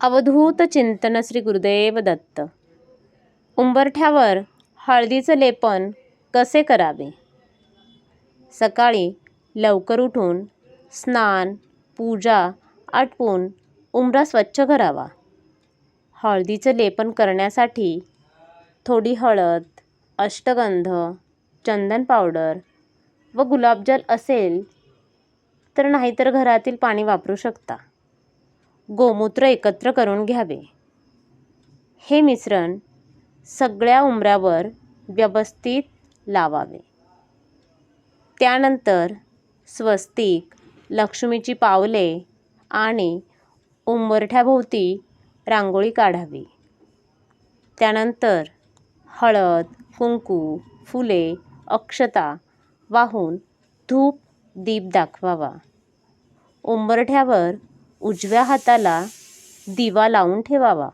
अवधूत चिंतन श्री गुरुदेव दत्त. उंबरठ्यावर हळदीचं लेपन कसे करावे? सकाळी लवकर उठून स्नान पूजा आटपून उंबरा स्वच्छ करावा. हळदीचं लेपन करण्यासाठी थोडी हळद अष्टगंध चंदन पावडर व गुलाबजल असेल तर नाहीतर घरातील पाणी वापरू शकता. गोमूत्र एकत्र करून घ्यावे. हे मिश्रण सगळ्या उंबऱ्यावर व्यवस्थित लावावे. त्यानंतर स्वस्तिक लक्ष्मीची पावले आणि उंबरठ्याभोवती रांगोळी काढावी. त्यानंतर हळद कुंकू फुले अक्षता वाहून धूप दीप दाखवावा. उंबरठ्यावर उजव्या हाताला दिवा लावून ठेवावा.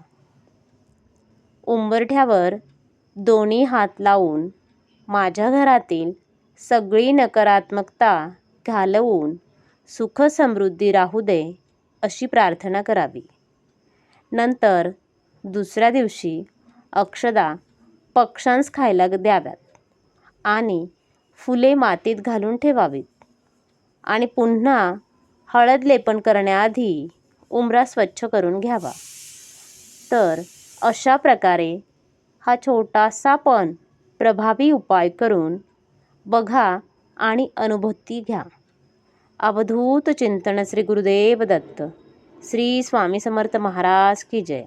उंबरठ्यावर दोन्ही हात लावून माझ्या घरातील सगळी नकारात्मकता घालवून सुख समृद्धी राहू दे अशी प्रार्थना करावी. नंतर दुसऱ्या दिवशी अक्षदा पक्ष्यांस खायला द्याव्यात आणि फुले मातीत घालून ठेवावीत आणि पुन्हा हळद लेपन करण्याआधी उंबरा स्वच्छ करून घ्यावा. तर अशा प्रकारे हा छोटासा पण प्रभावी उपाय करून बघा आणि अनुभूती घ्या. अवधूत चिंतन श्री गुरुदेव दत्त. श्री स्वामी समर्थ महाराज की जय.